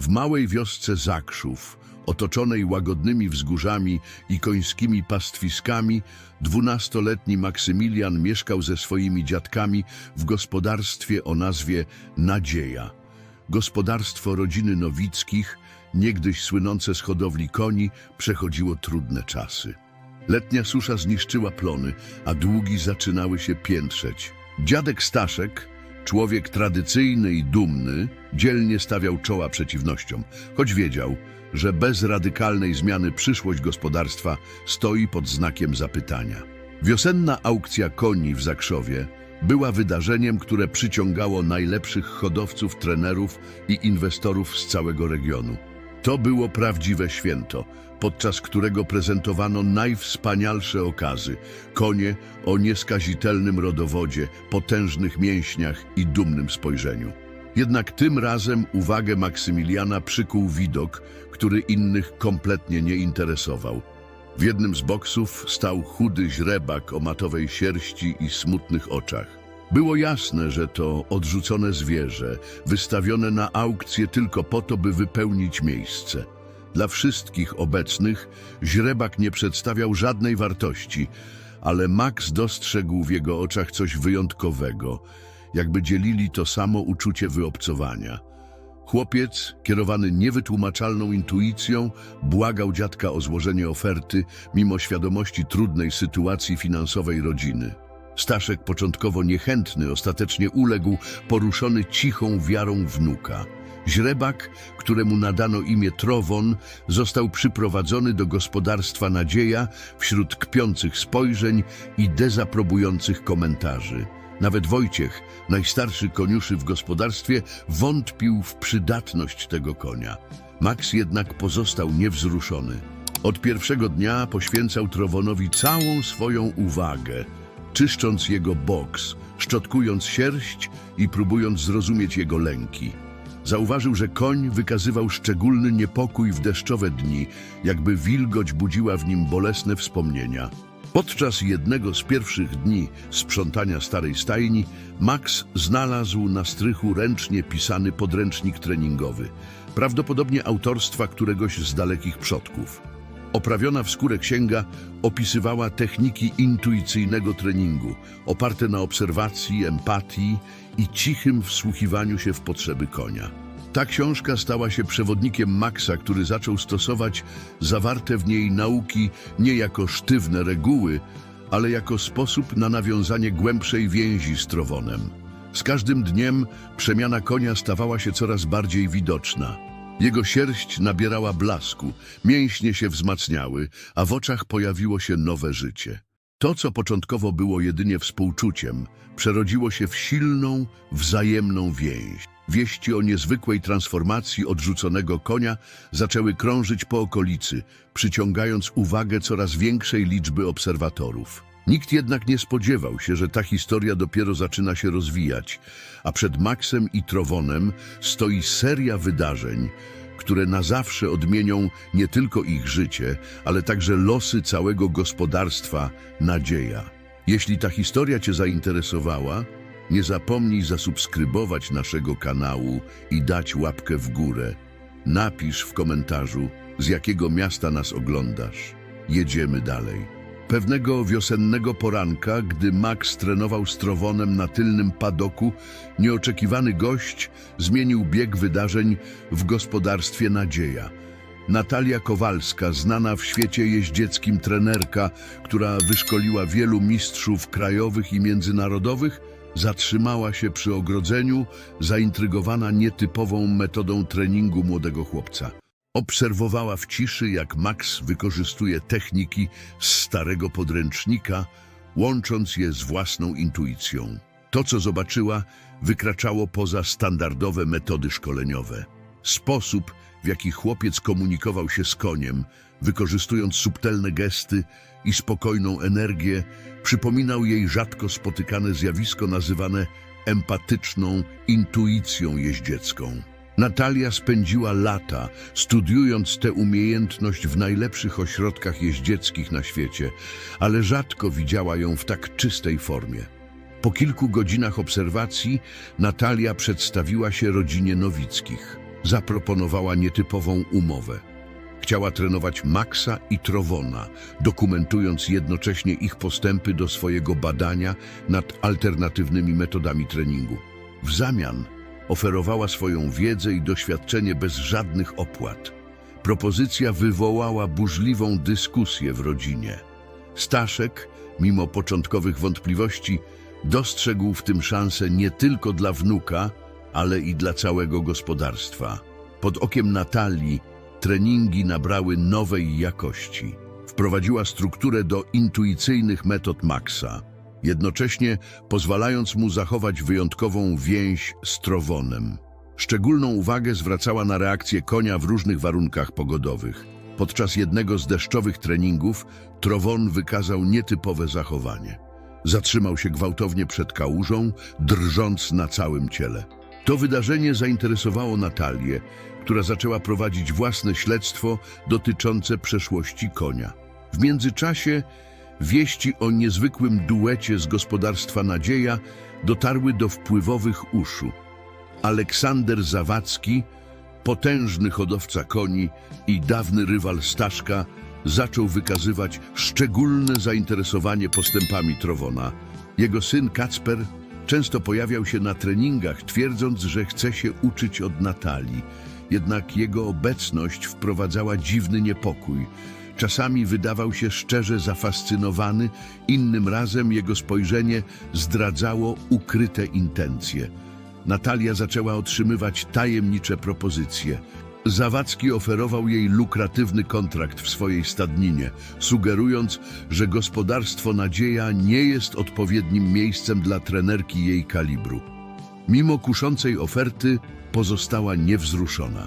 W małej wiosce Zakrzów, otoczonej łagodnymi wzgórzami i końskimi pastwiskami, dwunastoletni Maksymilian mieszkał ze swoimi dziadkami w gospodarstwie o nazwie Nadzieja. Gospodarstwo rodziny Nowickich, niegdyś słynące z hodowli koni, przechodziło trudne czasy. Letnia susza zniszczyła plony, a długi zaczynały się piętrzeć. Dziadek Staszek, człowiek tradycyjny i dumny, dzielnie stawiał czoła przeciwnościom, choć wiedział, że bez radykalnej zmiany przyszłość gospodarstwa stoi pod znakiem zapytania. Wiosenna aukcja koni w Zakrzowie była wydarzeniem, które przyciągało najlepszych hodowców, trenerów i inwestorów z całego regionu. To było prawdziwe święto, podczas którego prezentowano najwspanialsze okazy. Konie o nieskazitelnym rodowodzie, potężnych mięśniach i dumnym spojrzeniu. Jednak tym razem uwagę Maksymiliana przykuł widok, który innych kompletnie nie interesował. W jednym z boksów stał chudy źrebak o matowej sierści i smutnych oczach. Było jasne, że to odrzucone zwierzę, wystawione na aukcję tylko po to, by wypełnić miejsce. Dla wszystkich obecnych źrebak nie przedstawiał żadnej wartości, ale Max dostrzegł w jego oczach coś wyjątkowego, jakby dzielili to samo uczucie wyobcowania. Chłopiec, kierowany niewytłumaczalną intuicją, błagał dziadka o złożenie oferty, mimo świadomości trudnej sytuacji finansowej rodziny. Staszek, początkowo niechętny, ostatecznie uległ, poruszony cichą wiarą wnuka. Źrebak, któremu nadano imię Trowon, został przyprowadzony do gospodarstwa Nadzieja wśród kpiących spojrzeń i dezaprobujących komentarzy. Nawet Wojciech, najstarszy koniuszy w gospodarstwie, wątpił w przydatność tego konia. Max jednak pozostał niewzruszony. Od pierwszego dnia poświęcał Trowonowi całą swoją uwagę, czyszcząc jego boks, szczotkując sierść i próbując zrozumieć jego lęki. Zauważył, że koń wykazywał szczególny niepokój w deszczowe dni, jakby wilgoć budziła w nim bolesne wspomnienia. Podczas jednego z pierwszych dni sprzątania starej stajni, Max znalazł na strychu ręcznie pisany podręcznik treningowy, prawdopodobnie autorstwa któregoś z dalekich przodków. Oprawiona w skórę księga opisywała techniki intuicyjnego treningu, oparte na obserwacji, empatii i cichym wsłuchiwaniu się w potrzeby konia. Ta książka stała się przewodnikiem Maxa, który zaczął stosować zawarte w niej nauki nie jako sztywne reguły, ale jako sposób na nawiązanie głębszej więzi z Trowonem. Z każdym dniem przemiana konia stawała się coraz bardziej widoczna. Jego sierść nabierała blasku, mięśnie się wzmacniały, a w oczach pojawiło się nowe życie. To, co początkowo było jedynie współczuciem, przerodziło się w silną, wzajemną więź. Wieści o niezwykłej transformacji odrzuconego konia zaczęły krążyć po okolicy, przyciągając uwagę coraz większej liczby obserwatorów. Nikt jednak nie spodziewał się, że ta historia dopiero zaczyna się rozwijać, a przed Maxem i Trowonem stoi seria wydarzeń, które na zawsze odmienią nie tylko ich życie, ale także losy całego gospodarstwa Nadzieja. Jeśli ta historia Cię zainteresowała, nie zapomnij zasubskrybować naszego kanału i dać łapkę w górę. Napisz w komentarzu, z jakiego miasta nas oglądasz. Jedziemy dalej. Pewnego wiosennego poranka, gdy Max trenował z Trowonem na tylnym padoku, nieoczekiwany gość zmienił bieg wydarzeń w gospodarstwie Nadzieja. Natalia Kowalska, znana w świecie jeździeckim trenerka, która wyszkoliła wielu mistrzów krajowych i międzynarodowych, zatrzymała się przy ogrodzeniu, zaintrygowana nietypową metodą treningu młodego chłopca. Obserwowała w ciszy, jak Max wykorzystuje techniki z starego podręcznika, łącząc je z własną intuicją. To, co zobaczyła, wykraczało poza standardowe metody szkoleniowe. Sposób, w jaki chłopiec komunikował się z koniem, wykorzystując subtelne gesty i spokojną energię, przypominał jej rzadko spotykane zjawisko nazywane empatyczną intuicją jeździecką. Natalia spędziła lata studiując tę umiejętność w najlepszych ośrodkach jeździeckich na świecie, ale rzadko widziała ją w tak czystej formie. Po kilku godzinach obserwacji Natalia przedstawiła się rodzinie Nowickich. zaproponowała nietypową umowę. Chciała trenować Maxa i Trowona, dokumentując jednocześnie ich postępy do swojego badania nad alternatywnymi metodami treningu. W zamian oferowała swoją wiedzę i doświadczenie bez żadnych opłat. Propozycja wywołała burzliwą dyskusję w rodzinie. Staszek, mimo początkowych wątpliwości, dostrzegł w tym szansę nie tylko dla wnuka, ale i dla całego gospodarstwa. Pod okiem Natalii treningi nabrały nowej jakości. Wprowadziła strukturę do intuicyjnych metod Maxa, jednocześnie pozwalając mu zachować wyjątkową więź z Trowonem. Szczególną uwagę zwracała na reakcję konia w różnych warunkach pogodowych. Podczas jednego z deszczowych treningów Trowon wykazał nietypowe zachowanie. Zatrzymał się gwałtownie przed kałużą, drżąc na całym ciele. To wydarzenie zainteresowało Natalię, która zaczęła prowadzić własne śledztwo dotyczące przeszłości konia. W międzyczasie wieści o niezwykłym duecie z gospodarstwa Nadzieja dotarły do wpływowych uszu. Aleksander Zawadzki, potężny hodowca koni i dawny rywal Staszka, zaczął wykazywać szczególne zainteresowanie postępami Trowona. Jego syn Kacper często pojawiał się na treningach, twierdząc, że chce się uczyć od Natalii. Jednak jego obecność wprowadzała dziwny niepokój. Czasami wydawał się szczerze zafascynowany, innym razem jego spojrzenie zdradzało ukryte intencje. Natalia zaczęła otrzymywać tajemnicze propozycje. Zawadzki oferował jej lukratywny kontrakt w swojej stadninie, sugerując, że gospodarstwo Nadzieja nie jest odpowiednim miejscem dla trenerki jej kalibru. Mimo kuszącej oferty pozostała niewzruszona.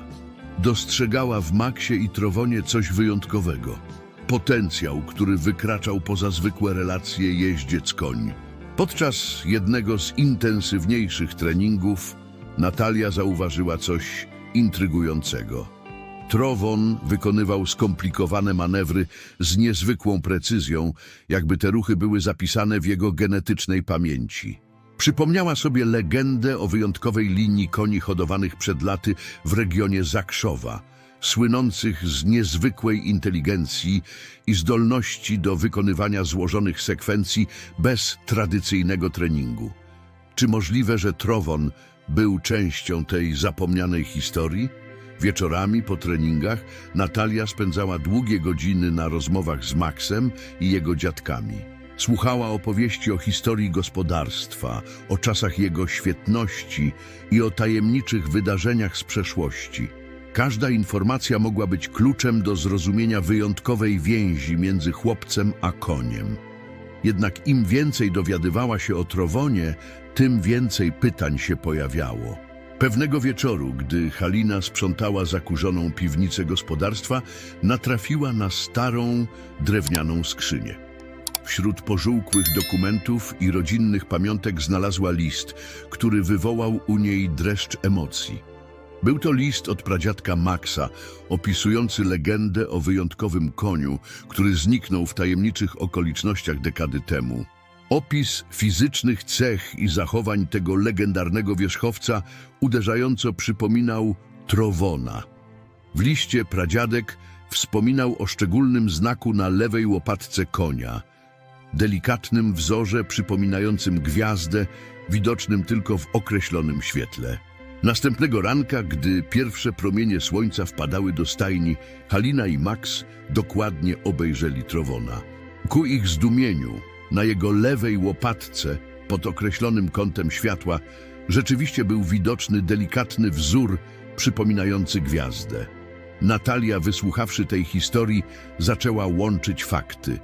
Dostrzegała w Maksie i Trowonie coś wyjątkowego. Potencjał, który wykraczał poza zwykłe relacje jeździec-koń. Podczas jednego z intensywniejszych treningów Natalia zauważyła coś intrygującego. Trowon wykonywał skomplikowane manewry z niezwykłą precyzją, jakby te ruchy były zapisane w jego genetycznej pamięci. Przypomniała sobie legendę o wyjątkowej linii koni hodowanych przed laty w regionie Zakrzowa, słynących z niezwykłej inteligencji i zdolności do wykonywania złożonych sekwencji bez tradycyjnego treningu. Czy możliwe, że Trowon był częścią tej zapomnianej historii? Wieczorami po treningach Natalia spędzała długie godziny na rozmowach z Maxem i jego dziadkami. Słuchała opowieści o historii gospodarstwa, o czasach jego świetności i o tajemniczych wydarzeniach z przeszłości. Każda informacja mogła być kluczem do zrozumienia wyjątkowej więzi między chłopcem a koniem. Jednak im więcej dowiadywała się o Trowonie, tym więcej pytań się pojawiało. Pewnego wieczoru, gdy Halina sprzątała zakurzoną piwnicę gospodarstwa, natrafiła na starą, drewnianą skrzynię. Wśród pożółkłych dokumentów i rodzinnych pamiątek znalazła list, który wywołał u niej dreszcz emocji. Był to list od pradziadka Maxa, opisujący legendę o wyjątkowym koniu, który zniknął w tajemniczych okolicznościach dekady temu. Opis fizycznych cech i zachowań tego legendarnego wierzchowca uderzająco przypominał Trowona. W liście pradziadek wspominał o szczególnym znaku na lewej łopatce konia, delikatnym wzorze przypominającym gwiazdę, widocznym tylko w określonym świetle. Następnego ranka, gdy pierwsze promienie słońca wpadały do stajni, Halina i Max dokładnie obejrzeli Trowona. Ku ich zdumieniu, na jego lewej łopatce, pod określonym kątem światła, rzeczywiście był widoczny delikatny wzór przypominający gwiazdę. Natalia, wysłuchawszy tej historii, zaczęła łączyć fakty.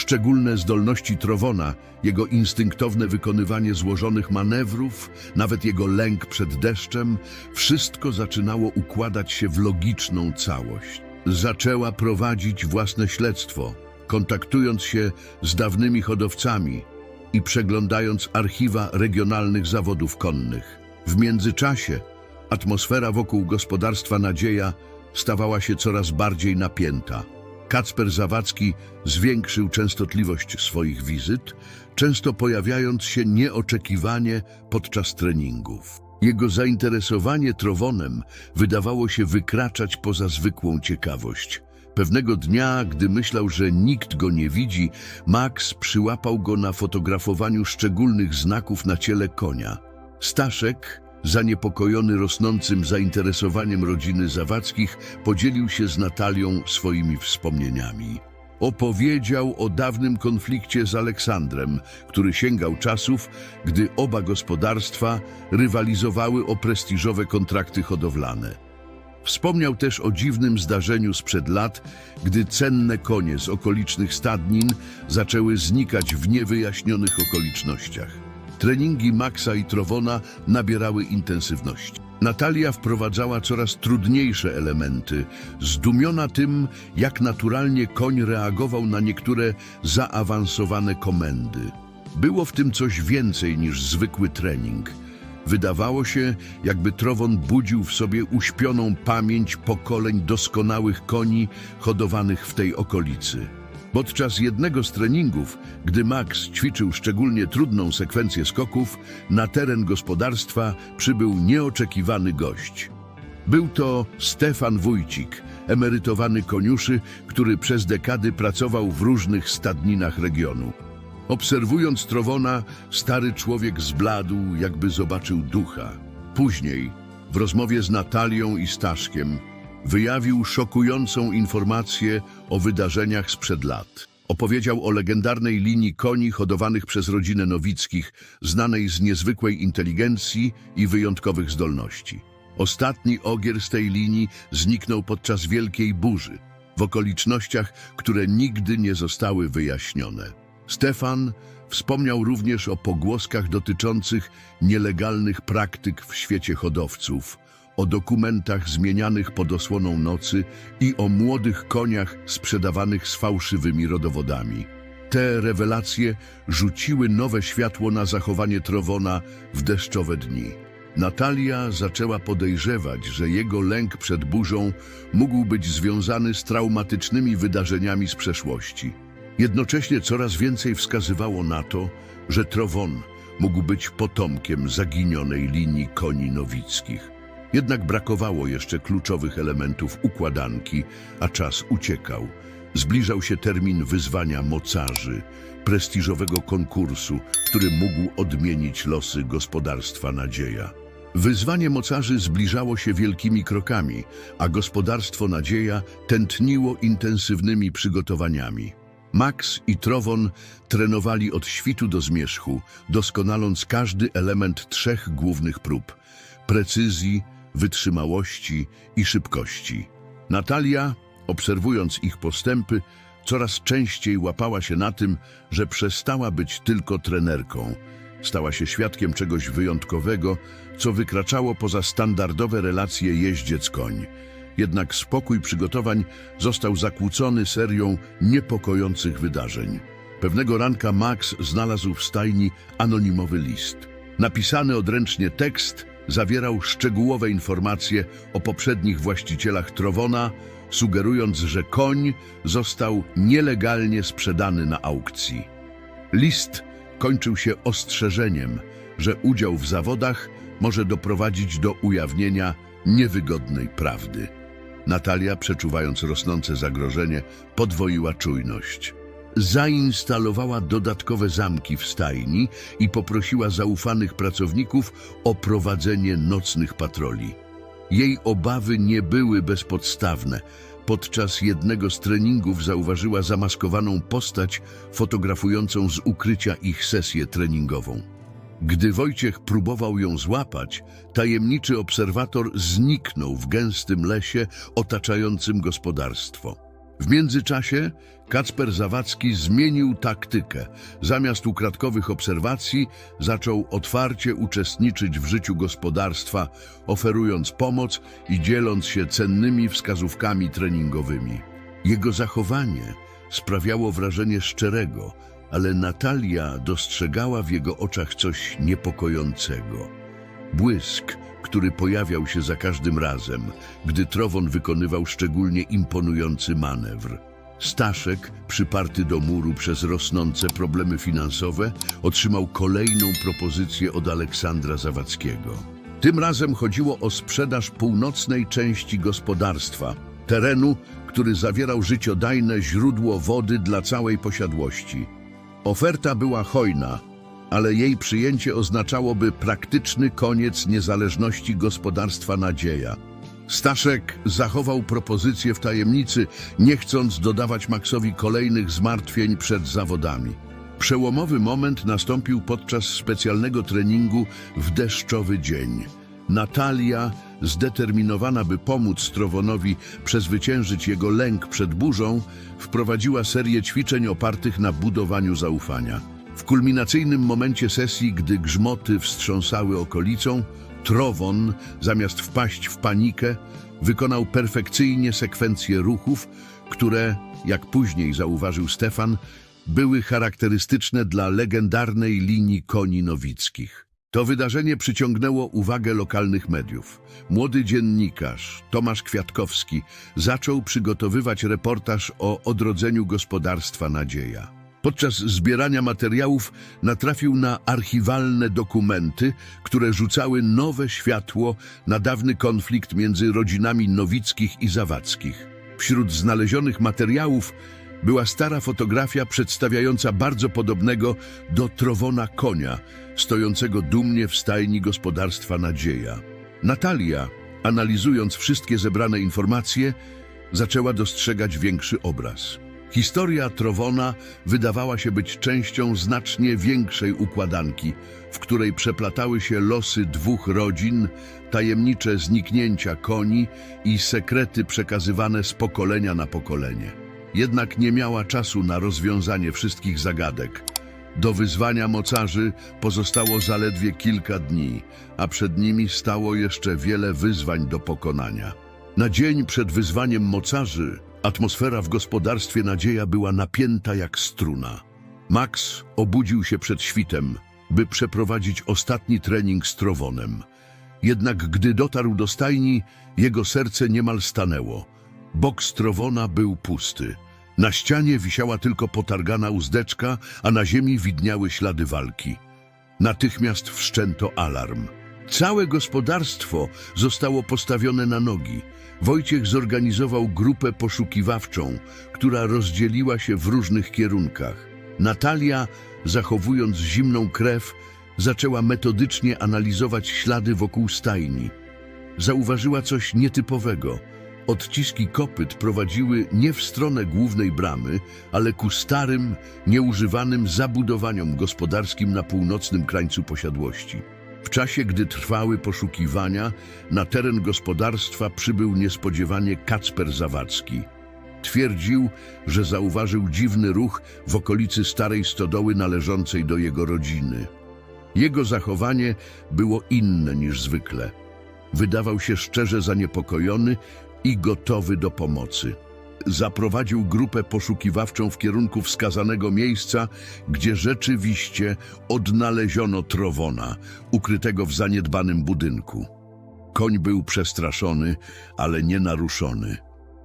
Szczególne zdolności Trowona, jego instynktowne wykonywanie złożonych manewrów, nawet jego lęk przed deszczem, wszystko zaczynało układać się w logiczną całość. Zaczęła prowadzić własne śledztwo, kontaktując się z dawnymi hodowcami i przeglądając archiwa regionalnych zawodów konnych. W międzyczasie atmosfera wokół gospodarstwa Nadzieja stawała się coraz bardziej napięta. Kacper Zawadzki zwiększył częstotliwość swoich wizyt, często pojawiając się nieoczekiwanie podczas treningów. Jego zainteresowanie Trowonem wydawało się wykraczać poza zwykłą ciekawość. Pewnego dnia, gdy myślał, że nikt go nie widzi, Max przyłapał go na fotografowaniu szczególnych znaków na ciele konia. Staszek, zaniepokojony rosnącym zainteresowaniem rodziny Zawackich, podzielił się z Natalią swoimi wspomnieniami. Opowiedział o dawnym konflikcie z Aleksandrem, który sięgał czasów, gdy oba gospodarstwa rywalizowały o prestiżowe kontrakty hodowlane. Wspomniał też o dziwnym zdarzeniu sprzed lat, gdy cenne konie z okolicznych stadnin zaczęły znikać w niewyjaśnionych okolicznościach. Treningi Maxa i Trowona nabierały intensywności. Natalia wprowadzała coraz trudniejsze elementy, zdumiona tym, jak naturalnie koń reagował na niektóre zaawansowane komendy. Było w tym coś więcej niż zwykły trening. Wydawało się, jakby Trowon budził w sobie uśpioną pamięć pokoleń doskonałych koni hodowanych w tej okolicy. Podczas jednego z treningów, gdy Max ćwiczył szczególnie trudną sekwencję skoków, na teren gospodarstwa przybył nieoczekiwany gość. Był to Stefan Wójcik, emerytowany koniuszy, który przez dekady pracował w różnych stadninach regionu. Obserwując Trowona, stary człowiek zbladł, jakby zobaczył ducha. Później, w rozmowie z Natalią i Staszkiem, wyjawił szokującą informację o wydarzeniach sprzed lat. Opowiedział o legendarnej linii koni hodowanych przez rodzinę Nowickich, znanej z niezwykłej inteligencji i wyjątkowych zdolności. Ostatni ogier z tej linii zniknął podczas wielkiej burzy, w okolicznościach, które nigdy nie zostały wyjaśnione. Stefan wspomniał również o pogłoskach dotyczących nielegalnych praktyk w świecie hodowców, o dokumentach zmienianych pod osłoną nocy i o młodych koniach sprzedawanych z fałszywymi rodowodami. Te rewelacje rzuciły nowe światło na zachowanie Trowona w deszczowe dni. Natalia zaczęła podejrzewać, że jego lęk przed burzą mógł być związany z traumatycznymi wydarzeniami z przeszłości. Jednocześnie coraz więcej wskazywało na to, że Trowon mógł być potomkiem zaginionej linii koni nowickich. Jednak brakowało jeszcze kluczowych elementów układanki, a czas uciekał. Zbliżał się termin wyzwania mocarzy, prestiżowego konkursu, który mógł odmienić losy gospodarstwa Nadzieja. Wyzwanie mocarzy zbliżało się wielkimi krokami, a gospodarstwo Nadzieja tętniło intensywnymi przygotowaniami. Max i Trowon trenowali od świtu do zmierzchu, doskonaląc każdy element trzech głównych prób precyzji, wytrzymałości i szybkości. Natalia, obserwując ich postępy, coraz częściej łapała się na tym, że przestała być tylko trenerką. Stała się świadkiem czegoś wyjątkowego, co wykraczało poza standardowe relacje jeździec-koń. Jednak spokój przygotowań został zakłócony serią niepokojących wydarzeń. Pewnego ranka Max znalazł w stajni anonimowy list. Napisany odręcznie tekst zawierał szczegółowe informacje o poprzednich właścicielach Trowona, sugerując, że koń został nielegalnie sprzedany na aukcji. List kończył się ostrzeżeniem, że udział w zawodach może doprowadzić do ujawnienia niewygodnej prawdy. Natalia, przeczuwając rosnące zagrożenie, podwoiła czujność. Zainstalowała dodatkowe zamki w stajni i poprosiła zaufanych pracowników o prowadzenie nocnych patroli. Jej obawy nie były bezpodstawne. Podczas jednego z treningów zauważyła zamaskowaną postać fotografującą z ukrycia ich sesję treningową. Gdy Wojciech próbował ją złapać, tajemniczy obserwator zniknął w gęstym lesie otaczającym gospodarstwo. W międzyczasie Kacper Zawadzki zmienił taktykę. Zamiast ukradkowych obserwacji zaczął otwarcie uczestniczyć w życiu gospodarstwa, oferując pomoc i dzieląc się cennymi wskazówkami treningowymi. Jego zachowanie sprawiało wrażenie szczerego, ale Natalia dostrzegała w jego oczach coś niepokojącego. Błysk, który pojawiał się za każdym razem, gdy Trowon wykonywał szczególnie imponujący manewr. Staszek, przyparty do muru przez rosnące problemy finansowe, otrzymał kolejną propozycję od Aleksandra Zawadzkiego. Tym razem chodziło o sprzedaż północnej części gospodarstwa, terenu, który zawierał życiodajne źródło wody dla całej posiadłości. Oferta była hojna, ale jej przyjęcie oznaczałoby praktyczny koniec niezależności gospodarstwa Nadzieja. Staszek zachował propozycję w tajemnicy, nie chcąc dodawać Maxowi kolejnych zmartwień przed zawodami. Przełomowy moment nastąpił podczas specjalnego treningu w deszczowy dzień. Natalia, zdeterminowana by pomóc Trowonowi przezwyciężyć jego lęk przed burzą, wprowadziła serię ćwiczeń opartych na budowaniu zaufania. Kulminacyjnym momencie sesji, gdy grzmoty wstrząsały okolicą, Trowon, zamiast wpaść w panikę, wykonał perfekcyjnie sekwencję ruchów, które, jak później zauważył Stefan, były charakterystyczne dla legendarnej linii koni nowickich. To wydarzenie przyciągnęło uwagę lokalnych mediów. Młody dziennikarz Tomasz Kwiatkowski zaczął przygotowywać reportaż o odrodzeniu gospodarstwa Nadzieja. Podczas zbierania materiałów natrafił na archiwalne dokumenty, które rzucały nowe światło na dawny konflikt między rodzinami Nowickich i Zawackich. Wśród znalezionych materiałów była stara fotografia przedstawiająca bardzo podobnego do trowona konia, stojącego dumnie w stajni gospodarstwa Nadzieja. Natalia, analizując wszystkie zebrane informacje, zaczęła dostrzegać większy obraz. Historia Trowona wydawała się być częścią znacznie większej układanki, w której przeplatały się losy dwóch rodzin, tajemnicze zniknięcia koni i sekrety przekazywane z pokolenia na pokolenie. Jednak nie miała czasu na rozwiązanie wszystkich zagadek. Do wyzwania mocarzy pozostało zaledwie kilka dni, a przed nimi stało jeszcze wiele wyzwań do pokonania. Na dzień przed wyzwaniem mocarzy atmosfera w gospodarstwie Nadzieja była napięta jak struna. Max obudził się przed świtem, by przeprowadzić ostatni trening z Trowonem. Jednak gdy dotarł do stajni, jego serce niemal stanęło. Bok Strowona był pusty. Na ścianie wisiała tylko potargana uzdeczka, a na ziemi widniały ślady walki. Natychmiast wszczęto alarm. Całe gospodarstwo zostało postawione na nogi. Wojciech zorganizował grupę poszukiwawczą, która rozdzieliła się w różnych kierunkach. Natalia, zachowując zimną krew, zaczęła metodycznie analizować ślady wokół stajni. Zauważyła coś nietypowego. Odciski kopyt prowadziły nie w stronę głównej bramy, ale ku starym, nieużywanym zabudowaniom gospodarskim na północnym krańcu posiadłości. W czasie, gdy trwały poszukiwania, na teren gospodarstwa przybył niespodziewanie Kacper Zawadzki. Twierdził, że zauważył dziwny ruch w okolicy starej stodoły należącej do jego rodziny. Jego zachowanie było inne niż zwykle. Wydawał się szczerze zaniepokojony i gotowy do pomocy. Zaprowadził grupę poszukiwawczą w kierunku wskazanego miejsca, gdzie rzeczywiście odnaleziono Trowona, ukrytego w zaniedbanym budynku. Koń był przestraszony, ale nie naruszony.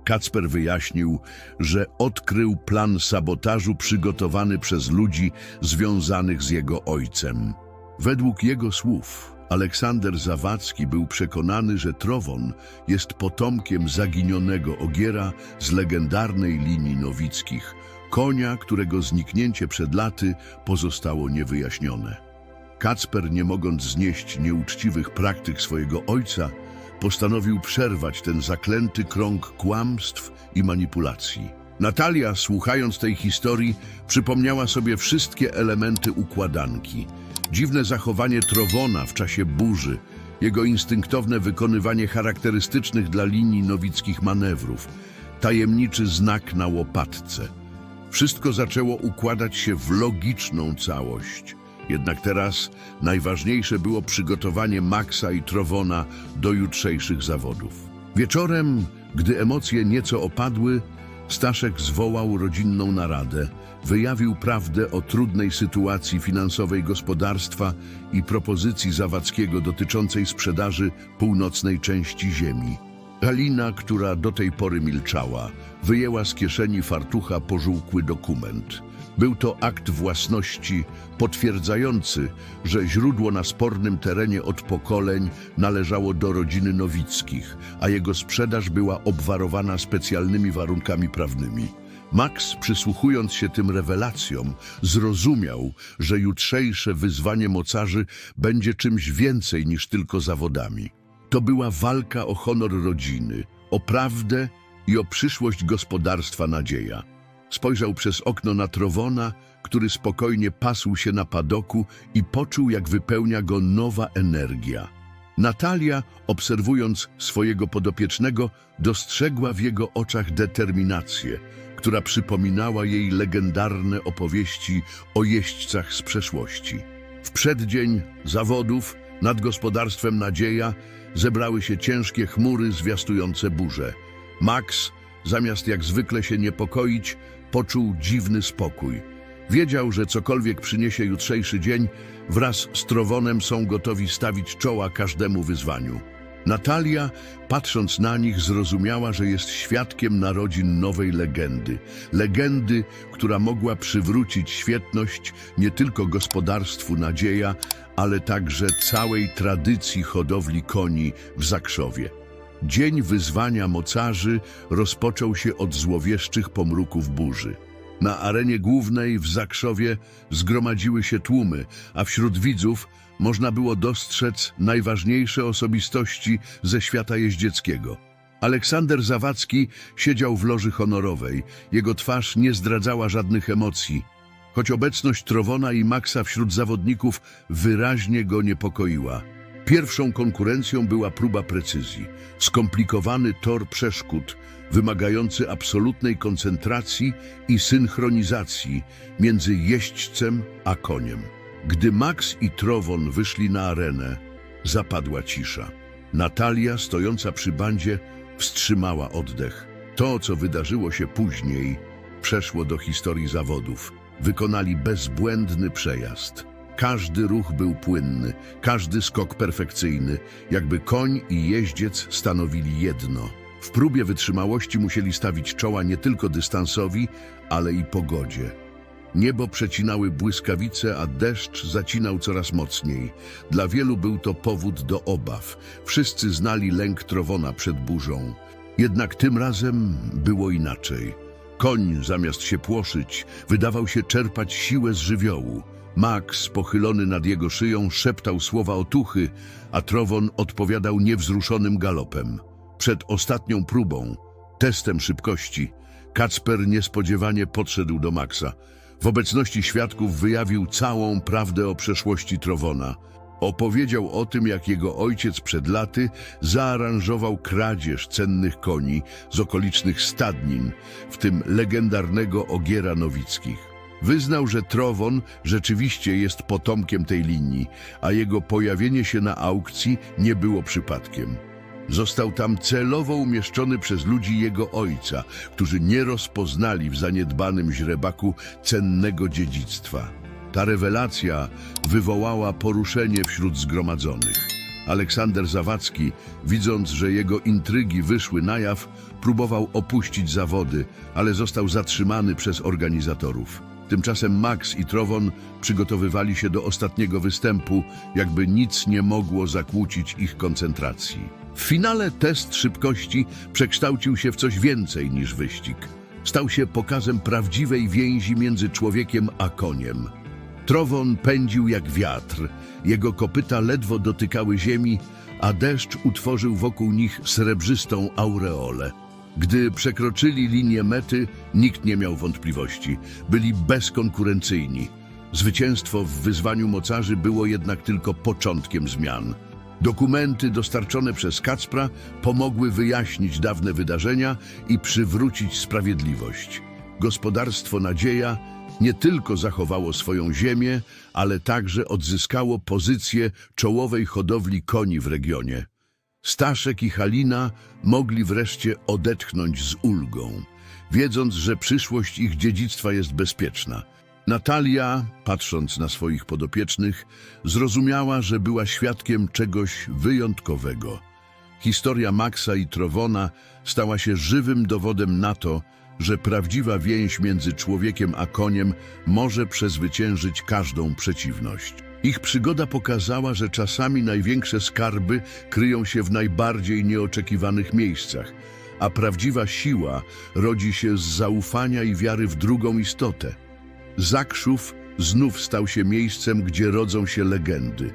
Kacper wyjaśnił, że odkrył plan sabotażu przygotowany przez ludzi związanych z jego ojcem. Według jego słów, Aleksander Zawadzki był przekonany, że Trowon jest potomkiem zaginionego ogiera z legendarnej linii Nowickich, konia, którego zniknięcie przed laty pozostało niewyjaśnione. Kacper, nie mogąc znieść nieuczciwych praktyk swojego ojca, postanowił przerwać ten zaklęty krąg kłamstw i manipulacji. Natalia, słuchając tej historii, przypomniała sobie wszystkie elementy układanki. Dziwne zachowanie Trowona w czasie burzy, jego instynktowne wykonywanie charakterystycznych dla linii nowickich manewrów, tajemniczy znak na łopatce. Wszystko zaczęło układać się w logiczną całość. Jednak teraz najważniejsze było przygotowanie Maxa i Trowona do jutrzejszych zawodów. Wieczorem, gdy emocje nieco opadły, Staszek zwołał rodzinną naradę, wyjawił prawdę o trudnej sytuacji finansowej gospodarstwa i propozycji Zawadzkiego dotyczącej sprzedaży północnej części ziemi. Halina, która do tej pory milczała, wyjęła z kieszeni fartucha pożółkły dokument. Był to akt własności potwierdzający, że źródło na spornym terenie od pokoleń należało do rodziny Nowickich, a jego sprzedaż była obwarowana specjalnymi warunkami prawnymi. Max, przysłuchując się tym rewelacjom, zrozumiał, że jutrzejsze wyzwanie mocarzy będzie czymś więcej niż tylko zawodami. To była walka o honor rodziny, o prawdę i o przyszłość gospodarstwa nadzieja. Spojrzał przez okno na Trowona, który spokojnie pasł się na padoku i poczuł, jak wypełnia go nowa energia. Natalia, obserwując swojego podopiecznego, dostrzegła w jego oczach determinację, która przypominała jej legendarne opowieści o jeźdźcach z przeszłości. W przeddzień zawodów nad gospodarstwem Nadzieja zebrały się ciężkie chmury zwiastujące burzę. Max, zamiast jak zwykle się niepokoić, poczuł dziwny spokój. Wiedział, że cokolwiek przyniesie jutrzejszy dzień, wraz z Trowonem są gotowi stawić czoła każdemu wyzwaniu. Natalia, patrząc na nich, zrozumiała, że jest świadkiem narodzin nowej legendy. Legendy, która mogła przywrócić świetność nie tylko gospodarstwu Nadzieja, ale także całej tradycji hodowli koni w Zakrzowie. Dzień wyzwania mocarzy rozpoczął się od złowieszczych pomruków burzy. Na arenie głównej w Zakrzowie zgromadziły się tłumy, a wśród widzów można było dostrzec najważniejsze osobistości ze świata jeździeckiego. Aleksander Zawadzki siedział w loży honorowej. Jego twarz nie zdradzała żadnych emocji, choć obecność Trowona i Maxa wśród zawodników wyraźnie go niepokoiła. Pierwszą konkurencją była próba precyzji. Skomplikowany tor przeszkód, wymagający absolutnej koncentracji i synchronizacji między jeźdźcem a koniem. Gdy Max i Trowon wyszli na arenę, zapadła cisza. Natalia, stojąca przy bandzie, wstrzymała oddech. To, co wydarzyło się później, przeszło do historii zawodów. Wykonali bezbłędny przejazd. Każdy ruch był płynny, każdy skok perfekcyjny, jakby koń i jeździec stanowili jedno. W próbie wytrzymałości musieli stawić czoła nie tylko dystansowi, ale i pogodzie. Niebo przecinały błyskawice, a deszcz zacinał coraz mocniej. Dla wielu był to powód do obaw. Wszyscy znali lęk Trowona przed burzą. Jednak tym razem było inaczej. Koń, zamiast się płoszyć, wydawał się czerpać siłę z żywiołu. Max, pochylony nad jego szyją, szeptał słowa otuchy, a Trowon odpowiadał niewzruszonym galopem. Przed ostatnią próbą, testem szybkości, Kacper niespodziewanie podszedł do Maxa. W obecności świadków wyjawił całą prawdę o przeszłości Trowona. Opowiedział o tym, jak jego ojciec przed laty zaaranżował kradzież cennych koni z okolicznych stadnin, w tym legendarnego Ogiera Nowickich. Wyznał, że Trowon rzeczywiście jest potomkiem tej linii, a jego pojawienie się na aukcji nie było przypadkiem. Został tam celowo umieszczony przez ludzi jego ojca, którzy nie rozpoznali w zaniedbanym źrebaku cennego dziedzictwa. Ta rewelacja wywołała poruszenie wśród zgromadzonych. Aleksander Zawadzki, widząc, że jego intrygi wyszły na jaw, próbował opuścić zawody, ale został zatrzymany przez organizatorów. Tymczasem Max i Trowon przygotowywali się do ostatniego występu, jakby nic nie mogło zakłócić ich koncentracji. W finale test szybkości przekształcił się w coś więcej niż wyścig. Stał się pokazem prawdziwej więzi między człowiekiem a koniem. Trowon pędził jak wiatr, jego kopyta ledwo dotykały ziemi, a deszcz utworzył wokół nich srebrzystą aureolę. Gdy przekroczyli linię mety, nikt nie miał wątpliwości. Byli bezkonkurencyjni. Zwycięstwo w wyzwaniu mocarzy było jednak tylko początkiem zmian. Dokumenty dostarczone przez Kacpra pomogły wyjaśnić dawne wydarzenia i przywrócić sprawiedliwość. Gospodarstwo Nadzieja nie tylko zachowało swoją ziemię, ale także odzyskało pozycję czołowej hodowli koni w regionie. Staszek i Halina mogli wreszcie odetchnąć z ulgą, wiedząc, że przyszłość ich dziedzictwa jest bezpieczna. Natalia, patrząc na swoich podopiecznych, zrozumiała, że była świadkiem czegoś wyjątkowego. Historia Maxa i Trowona stała się żywym dowodem na to, że prawdziwa więź między człowiekiem a koniem może przezwyciężyć każdą przeciwność. Ich przygoda pokazała, że czasami największe skarby kryją się w najbardziej nieoczekiwanych miejscach, a prawdziwa siła rodzi się z zaufania i wiary w drugą istotę. Zakrzów znów stał się miejscem, gdzie rodzą się legendy.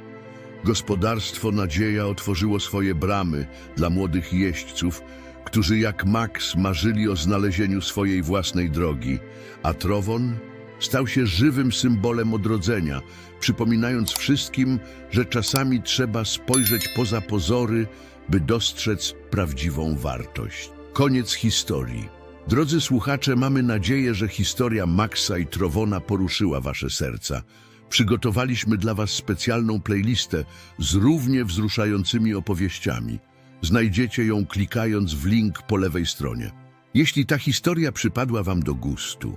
Gospodarstwo Nadzieja otworzyło swoje bramy dla młodych jeźdźców, którzy jak Max marzyli o znalezieniu swojej własnej drogi, a Trowon stał się żywym symbolem odrodzenia, przypominając wszystkim, że czasami trzeba spojrzeć poza pozory, by dostrzec prawdziwą wartość. Koniec historii. Drodzy słuchacze, mamy nadzieję, że historia Maxa i Trowona poruszyła wasze serca. Przygotowaliśmy dla was specjalną playlistę z równie wzruszającymi opowieściami. Znajdziecie ją klikając w link po lewej stronie. Jeśli ta historia przypadła wam do gustu,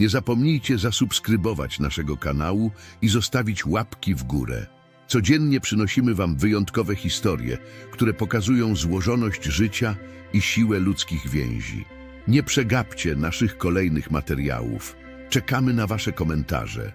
nie zapomnijcie zasubskrybować naszego kanału i zostawić łapki w górę. Codziennie przynosimy wam wyjątkowe historie, które pokazują złożoność życia i siłę ludzkich więzi. Nie przegapcie naszych kolejnych materiałów. Czekamy na wasze komentarze.